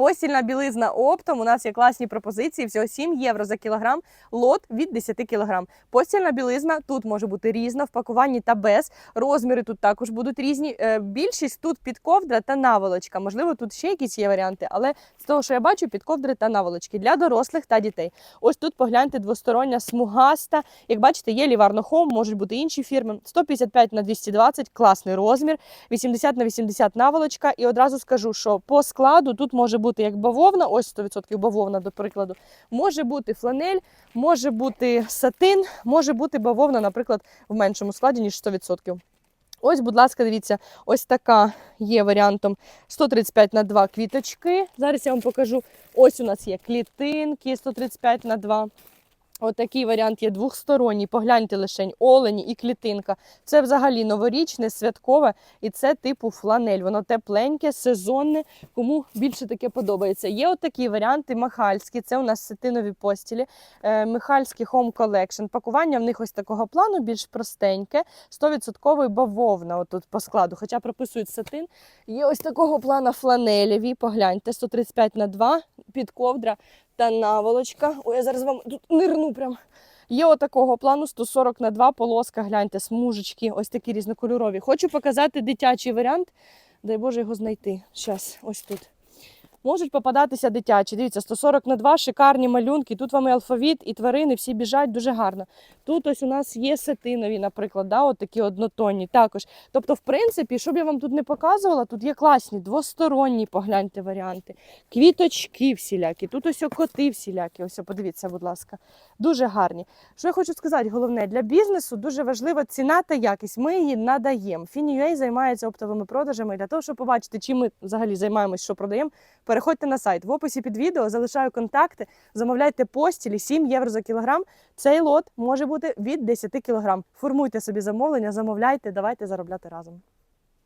Постільна білизна оптом. У нас є класні пропозиції. Всього 7 євро за кілограм. Лот від 10 кілограм. Постільна білизна тут може бути різна в пакуванні та без. Розміри тут також будуть різні. Е, Більшість тут під ковдра та наволочка. Можливо, тут ще якісь є варіанти, але з того, що я бачу, під ковдри та наволочки для дорослих та дітей. Ось тут погляньте двостороння смугаста. Як бачите, є Ліварно Хом, можуть бути інші фірми. 155 на 220, класний розмір, 80 на 80 наволочка. І одразу скажу, що по складу тут може бути як бавовна, ось 100% бавовна, до прикладу, може бути фланель, може бути сатин, може бути бавовна, наприклад, в меншому складі, ніж 100%. Ось, будь ласка, дивіться, ось така є варіантом 135 на 2 квіточки. Зараз я вам покажу. Ось у нас є клітинки 135 на 2. Отакий варіант є двохсторонній. Погляньте лишень олені і клітинка. Це взагалі новорічне, святкове, і це типу фланель. Воно тепленьке, сезонне. Кому більше таке подобається. Є отакі варіанти махальські. Це у нас сетинові постілі. Е, Михальський Home Collection. Пакування в них ось такого плану, більш простеньке. 100% бавовна отут по складу. Хоча прописують сатин. Є ось такого плана фланелеві. Погляньте, 135 на 2 під ковдра та наволочка. Ой, я зараз вам тут нирну прям. Є отакого плану 140 на 2 полоска, гляньте, смужечки, ось такі різнокольорові. Хочу показати дитячий варіант. Дай Боже його знайти. Зараз, ось тут. Можуть попадатися дитячі. Дивіться, 140 на 2, шикарні малюнки. Тут вам і алфавіт, і тварини, всі біжать дуже гарно. Тут ось у нас є сетинові, наприклад, да, от такі однотонні також. Тобто, в принципі, щоб я вам тут не показувала, тут є класні, двосторонні, погляньте варіанти. Квіточки всілякі, тут ось коти всілякі. Ось подивіться, будь ласка. Дуже гарні. Що я хочу сказати, головне, для бізнесу дуже важлива ціна та якість. Ми її надаємо. Фінюей займається оптовими продажами. Для того, щоб побачити, чим ми взагалі займаємось, що продаємо, переходьте на сайт. В описі під відео залишаю контакти, замовляйте постілі 7 євро за кілограм. Цей лот може бути від 10 кілограм. Формуйте собі замовлення, замовляйте, давайте заробляти разом.